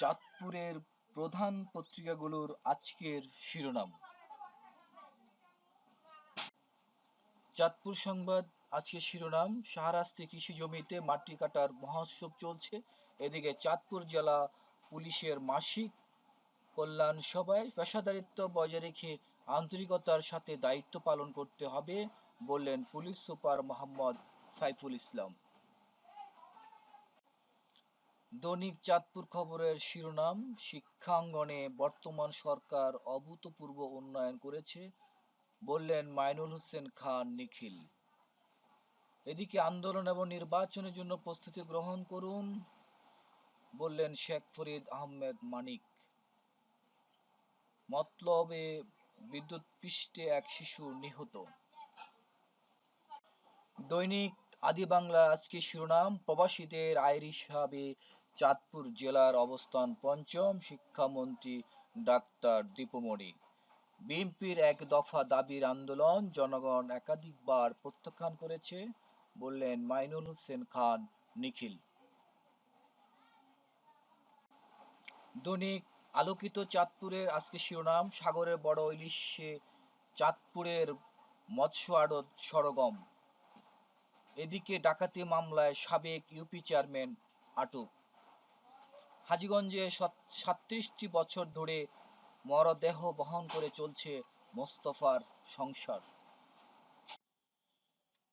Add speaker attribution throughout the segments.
Speaker 1: চাঁদপুরের প্রধান পত্রিকাগুলোর আজকের শিরোনাম। চাঁদপুর সংবাদ, আজকের শিরোনাম শাহরাস্তি কৃষি জমিতে মাটি কাটার মহোৎসব চলছে। এদিকে চাঁদপুর জেলা পুলিশের মাসিক কল্যাণ সভায় পেশাদারিত্ব বজায় রেখে আন্তরিকতার সাথে দায়িত্ব পালন করতে হবে বললেন পুলিশ সুপার মোহাম্মদ সাইফুল ইসলাম। দৈনিক চাঁদপুর খবরের শিরোনাম, শিক্ষাঙ্গনে বর্তমান সরকার অভূতপূর্ব উন্নয়ন করেছে, বললেন মাইনুল হোসেন খান নিখিল। এদিকে আন্দোলন এবং নির্বাচনের জন্য প্রস্তুতি গ্রহণ করুন, বললেন শেখ ফরিদ আহমেদ মানিক। মতলবে বিদ্যুৎ পৃষ্ঠে এক শিশু নিহত। দৈনিক আদি বাংলা আজকে শিরোনাম, প্রবাসীদের আয়ের হিসাবে চাঁদপুর জেলার অবস্থান পঞ্চম শিক্ষামন্ত্রী ডাক্তার দীপমণি। বিএনপির এক দফা দাবির আন্দোলন জনগণ একাধিকবার প্রত্যাখ্যান করেছে, বললেন মাইনুল হোসেন খান নিখিল। দৈনিক আলোকিত চাঁদপুরের আজকে শিরোনাম, সাগরের বড় ইলিশে চাঁদপুরের মৎস্য আড়ত সরগম। এদিকে ডাকাতি মামলায় সাবেক ইউপি চেয়ারম্যান আটক। হাজীগঞ্জে সাতত্রিশটি বছর ধরে মরদেহ বহন করে চলছে মোস্তফার সংসার।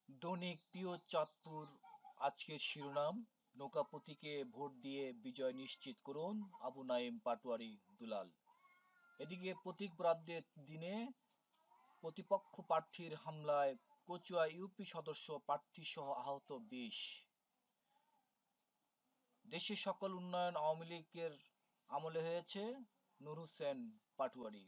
Speaker 1: দৈনিক প্রিয় চাঁদপুর, আজকের শিরোনাম নৌকাপতিকে ভোট দিয়ে বিজয় নিশ্চিত করুন আবু নাইম পাটোয়ারি দুলাল। এদিকে প্রতীক বরাদ্দের দিনে প্রতিপক্ষ প্রার্থীর হামলায় কচুয়া ইউপি সদস্য প্রার্থী সহ আহত বিশ। দেশে সকল উন্নয়ন আওয়ামী লীগের আমলে হয়েছে নূর হোসেন পাটুয়ারি।